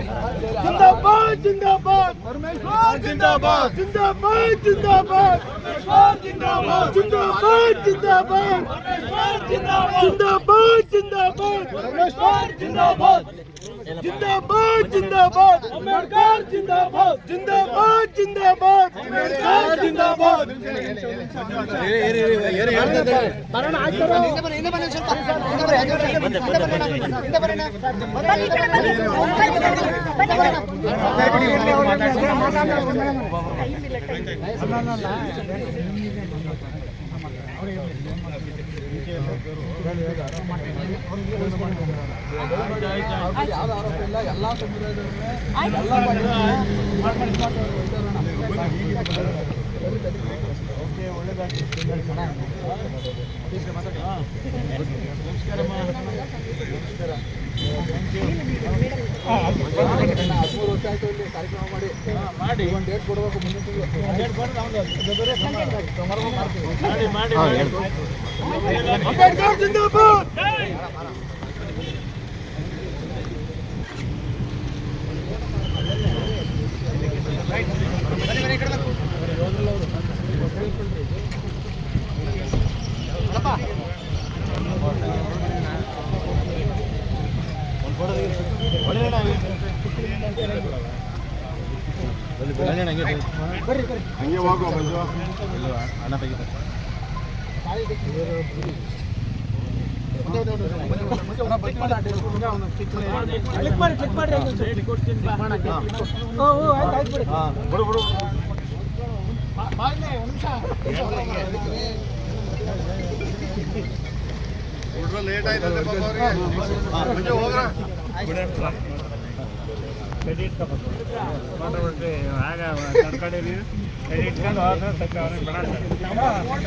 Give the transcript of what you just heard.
जिंदाबाद जिंदाबाद परमेश्वर जिंदाबाद जिंदाबाद जिंदाबाद जिंदाबाद जिंदाबाद जिंदाबाद जिंदाबाद जिंदाबाद जिंदाबाद परमेश्वर जिंदाबाद जिंदाबाद जिंदाबाद अंबेडकर जिंदाबाद जिंदाबाद जिंदाबाद अंबेडकर जिंदाबाद ಯಾವ ಆರೋಪ ಇಲ್ಲ ಎಲ್ಲ ಒಳ್ಳೆದಾಗ್ತದೆ ಬರೋಣ ಆಯ್ತು ಬನ್ನಿ ಮಾಡಿ ಮಾಡಿ ಬನ್ನಿ. ಬನ್ನಿ, ಬನ್ನಿ, ಬನ್ನಿ, ಬನ್ನಿ. ಅಂಬೇಡ್ಕರ್ ಜಿಂದಾಬಾದ್ ಹಂಗೆ ಹೋಗುವ ಮಂಜು ಕ್ಲಿಕ್ ಮಾಡಿ ಕ್ಲಿಕ್ ಮಾಡಿ ಆಯ್ತು ಆಯ್ತು ಬಿಡಿ ಬಿಡು ಲೇಟ್ ಆಯ್ತಂತೆ ಪಾಪ ಮಂಜು ಹೋಗ್ರ ಆಗ ತಡ್ಕೊಂಡಿರಿ ಇಟ್ಕೊಂಡು ಹೋದ್ರೆ ತಕ್ಕ ಅವ್ರಿಗೆ ಬಿಡಲ್ಲ